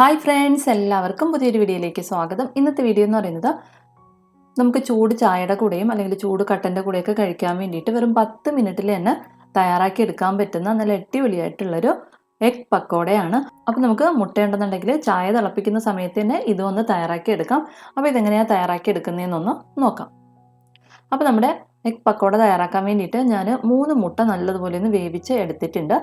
Hi friends എല്ലാവർക്കും പുതിയൊരു വീഡിയോയിലേക്ക് സ്വാഗതം. ഇന്നത്തെ വീഡിയോ എന്ന് പറയുന്നത് നമുക്ക് ചൂട് ചായയുടെ കൂടെയും അല്ലെങ്കിൽ ചൂട് കട്ടന്റെ കൂടെയൊക്കെ കഴിക്കാൻ വേണ്ടിയിട്ട് വെറും പത്ത് മിനിറ്റിൽ തന്നെ തയ്യാറാക്കി എടുക്കാൻ പറ്റുന്ന നല്ല അടിപൊളിയായിട്ടുള്ളൊരു എഗ് പക്കോടയാണ്. അപ്പോൾ നമുക്ക് മുട്ടയുണ്ടെന്നുണ്ടെങ്കിൽ ചായ തിളപ്പിക്കുന്ന സമയത്ത് തന്നെ ഇതൊന്ന് തയ്യാറാക്കി എടുക്കാം. അപ്പോൾ ഇതെങ്ങനെയാണ് തയ്യാറാക്കി എടുക്കുന്നതെന്നൊന്ന് നോക്കാം. അപ്പോൾ നമ്മുടെ എഗ് പക്കോട തയ്യാറാക്കാൻ വേണ്ടിയിട്ട് ഞാൻ മൂന്ന് മുട്ട നല്ലതുപോലെ ഒന്ന് വേവിച്ച് എടുത്തിട്ടുണ്ട്.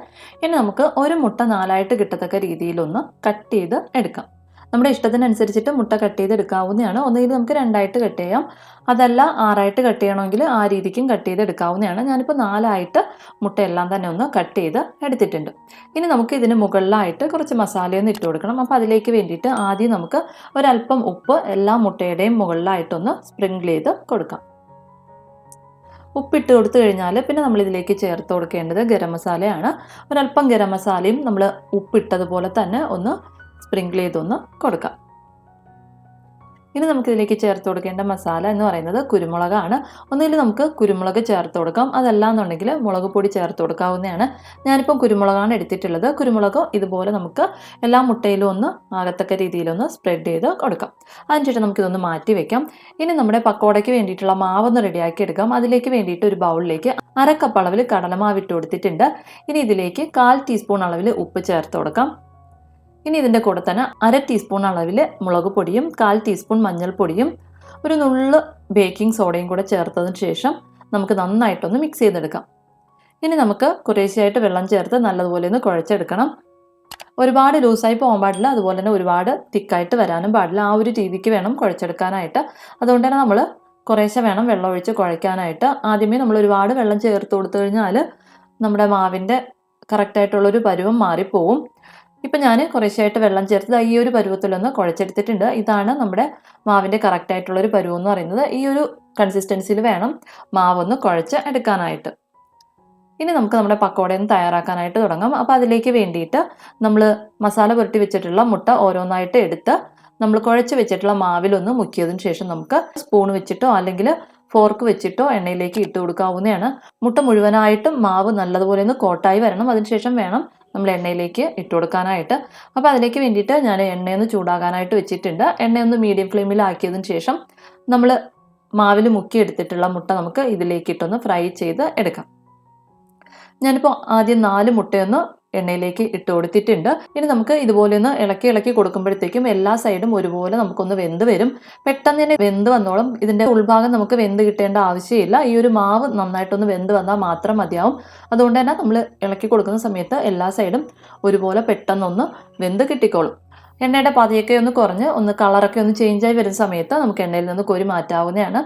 ഇനി നമുക്ക് ഒരു മുട്ട നാലായിട്ട് കിട്ടത്തക്ക രീതിയിലൊന്ന് കട്ട് ചെയ്ത് എടുക്കാം. നമ്മുടെ ഇഷ്ടത്തിനനുസരിച്ചിട്ട് മുട്ട കട്ട് ചെയ്ത് എടുക്കാവുന്നതാണ്. ഒന്നുകിൽ നമുക്ക് രണ്ടായിട്ട് കട്ട് ചെയ്യാം. അതല്ല ആറായിട്ട് കട്ട് ചെയ്യണമെങ്കിൽ ആ രീതിക്കും കട്ട് ചെയ്ത് എടുക്കാവുന്നതാണ്. ഞാനിപ്പോൾ നാലായിട്ട് മുട്ടയെല്ലാം തന്നെ ഒന്ന് കട്ട് ചെയ്ത് എടുത്തിട്ടുണ്ട്. ഇനി നമുക്ക് ഇതിന് മുകളിലായിട്ട് കുറച്ച് മസാലയൊന്ന് ഇട്ട് കൊടുക്കണം. അപ്പോൾ അതിലേക്ക് വേണ്ടിയിട്ട് ആദ്യം നമുക്ക് ഒരല്പം ഉപ്പ് എല്ലാ മുട്ടയുടെയും മുകളിലായിട്ടൊന്ന് സ്പ്രിങ്കിൾ ചെയ്ത് കൊടുക്കാം. ഉപ്പിട്ട് കൊടുത്തു കഴിഞ്ഞാൽ പിന്നെ നമ്മൾ ഇതിലേക്ക് ചേർത്ത് കൊടുക്കേണ്ടത് ഗരം മസാലയാണ്. ഒരല്പം ഗരം മസാലയും നമ്മൾ ഉപ്പിട്ടതുപോലെ തന്നെ ഒന്ന് സ്പ്രിങ്കിൾ ചെയ്തൊന്ന് കൊടുക്കാം. ഇനി നമുക്കിതിലേക്ക് ചേർത്ത് കൊടുക്കേണ്ട മസാല എന്ന് പറയുന്നത് കുരുമുളകാണ്. ഒന്നുകിൽ നമുക്ക് കുരുമുളക് ചേർത്ത് കൊടുക്കാം. അതല്ല എന്നുണ്ടെങ്കിൽ മുളക് പൊടി ചേർത്ത് കൊടുക്കാവുന്നതാണ്. ഞാനിപ്പം കുരുമുളകാണ് എടുത്തിട്ടുള്ളത്. കുരുമുളക് ഇതുപോലെ നമുക്ക് എല്ലാ മുട്ടയിലും ഒന്ന് ആകത്തക്ക രീതിയിലൊന്ന് സ്പ്രെഡ് ചെയ്ത് കൊടുക്കാം. അതിനുശേഷം നമുക്കിതൊന്ന് മാറ്റി വെക്കാം. ഇനി നമ്മുടെ പക്കോടയ്ക്ക് വേണ്ടിയിട്ടുള്ള മാവൊന്ന് റെഡിയാക്കി എടുക്കാം. അതിലേക്ക് വേണ്ടിയിട്ട് ഒരു ബൗളിലേക്ക് അര കപ്പ് കടലമാവ് കൊടുത്തിട്ടുണ്ട്. ഇനി ഇതിലേക്ക് കാൽ ടീസ്പൂൺ അളവിൽ ഉപ്പ് ചേർത്ത് കൊടുക്കാം. ഇനി ഇതിന്റെ കൂടെ തന്നെ അര ടീസ്പൂൺ അളവിൽ മുളക് പൊടിയും കാൽ ടീസ്പൂൺ മഞ്ഞൾപ്പൊടിയും ഒരു നുള്ള് ബേക്കിംഗ് സോഡയും കൂടെ ചേർത്തതിന് ശേഷം നമുക്ക് നന്നായിട്ടൊന്ന് മിക്സ് ചെയ്തെടുക്കാം. ഇനി നമുക്ക് കുറേശ്ശെയായിട്ട് വെള്ളം ചേർത്ത് നല്ലതുപോലെ ഒന്ന് കുഴച്ചെടുക്കണം. ഒരുപാട് ലൂസായി പോകാൻ പാടില്ല അതുപോലെ തന്നെ ഒരുപാട് തിക്കായിട്ട് വരാനും പാടില്ല. ആ ഒരു രീതിക്ക് വേണം കുഴച്ചെടുക്കാനായിട്ട്. അതുകൊണ്ട് തന്നെ നമ്മൾ കുറേശ്ശെ വേണം വെള്ളം ഒഴിച്ച് കുഴയ്ക്കാനായിട്ട്. ആദ്യമേ നമ്മൾ ഒരുപാട് വെള്ളം ചേർത്ത് കൊടുത്തു കഴിഞ്ഞാൽ നമ്മുടെ മാവിന്റെ കറക്റ്റായിട്ടുള്ളൊരു പരുവം മാറിപ്പോവും. ഇപ്പം ഞാൻ കുറേശ്ശായിട്ട് വെള്ളം ചേർത്ത് ഈ ഒരു പരുവത്തിലൊന്ന് കുഴച്ചെടുത്തിട്ടുണ്ട്. ഇതാണ് നമ്മുടെ മാവിന്റെ കറക്റ്റായിട്ടുള്ളൊരു പരുവം എന്ന് പറയുന്നത്. ഈ ഒരു കൺസിസ്റ്റൻസിയിൽ വേണം മാവൊന്ന് കുഴച്ച് എടുക്കാനായിട്ട്. ഇനി നമുക്ക് നമ്മുടെ പക്കോടയൊന്ന് തയ്യാറാക്കാനായിട്ട് തുടങ്ങാം. അപ്പോൾ അതിലേക്ക് വേണ്ടിയിട്ട് നമ്മൾ മസാല പുരട്ടി വെച്ചിട്ടുള്ള മുട്ട ഓരോന്നായിട്ട് എടുത്ത് നമ്മൾ കുഴച്ച് വെച്ചിട്ടുള്ള മാവിലൊന്ന് മുക്കിയതിന് ശേഷം നമുക്ക് സ്പൂൺ വെച്ചിട്ടോ അല്ലെങ്കിൽ ഫോർക്ക് വെച്ചിട്ടോ എണ്ണയിലേക്ക് ഇട്ട് കൊടുക്കാവുന്നതാണ്. മുട്ട മുഴുവനായിട്ടും മാവ് നല്ലതുപോലെ ഒന്ന് കോട്ടായി വരണം. അതിനുശേഷം വേണം നമ്മൾ എണ്ണയിലേക്ക് ഇട്ട് കൊടുക്കാനായിട്ട്. അപ്പോൾ അതിലേക്ക് വേണ്ടിയിട്ട് ഞാൻ എണ്ണയൊന്ന് ചൂടാകാനായിട്ട് വെച്ചിട്ടുണ്ട്. എണ്ണയൊന്ന് മീഡിയം ഫ്ലെയിമിലാക്കിയതിന് ശേഷം നമ്മൾ മാവിൽ മുക്കി എടുത്തിട്ടുള്ള മുട്ട നമുക്ക് ഇതിലേക്കിട്ടൊന്ന് ഫ്രൈ ചെയ്ത് എടുക്കാം. ഞാനിപ്പോൾ ആദ്യം നാല് മുട്ടയൊന്ന് എണ്ണയിലേക്ക് ഇട്ട് കൊടുത്തിട്ടുണ്ട്. ഇനി നമുക്ക് ഇതുപോലെ ഒന്ന് ഇളക്കി ഇളക്കി കൊടുക്കുമ്പോഴത്തേക്കും എല്ലാ സൈഡും ഒരുപോലെ നമുക്കൊന്ന് വെന്ത് വരും. പെട്ടെന്ന് തന്നെ വെന്ത് വന്നോളും. ഇതിന്റെ ഉൾഭാഗം നമുക്ക് വെന്ത് കിട്ടേണ്ട ആവശ്യമില്ല. ഈ ഒരു മാവ് നന്നായിട്ടൊന്ന് വെന്ത് വന്നാൽ മാത്രം മതിയാവും. അതുകൊണ്ട് തന്നെ നമ്മൾ ഇളക്കി കൊടുക്കുന്ന സമയത്ത് എല്ലാ സൈഡും ഒരുപോലെ പെട്ടെന്നൊന്ന് വെന്ത് കിട്ടിക്കോളും. എണ്ണയുടെ പതിയൊക്കെ ഒന്ന് കുറഞ്ഞ് ഒന്ന് കളറൊക്കെ ഒന്ന് ചേഞ്ച് ആയി വരുന്ന സമയത്ത് നമുക്ക് എണ്ണയിൽ നിന്ന് കോരി മാറ്റാവുന്നതാണ്.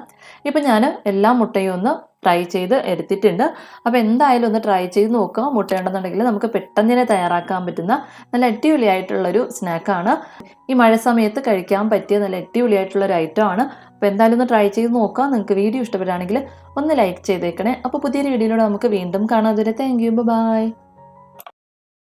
ഇപ്പം ഞാൻ എല്ലാ മുട്ടയും ഒന്ന് ട്രൈ ചെയ്ത് എടുത്തിട്ടുണ്ട്. അപ്പോൾ എന്തായാലും ഒന്ന് ട്രൈ ചെയ്ത് നോക്കുക മുട്ടയുണ്ടെന്നുണ്ടെങ്കിൽ നമുക്ക് പെട്ടെന്ന് തന്നെ തയ്യാറാക്കാൻ പറ്റുന്ന നല്ല അടിപൊളിയായിട്ടുള്ളൊരു സ്നാക്കാണ് ഈ മഴ സമയത്ത് കഴിക്കാൻ പറ്റിയ നല്ല അടിപൊളിയായിട്ടുള്ളൊരു ആണ്. അപ്പോൾ എന്തായാലും ഒന്ന് ട്രൈ ചെയ്ത് നോക്കുക നിങ്ങൾക്ക് വീഡിയോ ഇഷ്ടപ്പെടുകയാണെങ്കിൽ ഒന്ന് ലൈക്ക് ചെയ്തേക്കണേ. അപ്പോൾ പുതിയൊരു വീഡിയോയിലൂടെ നമുക്ക് വീണ്ടും കാണാം. അതുവരെ താങ്ക് യു ബൈ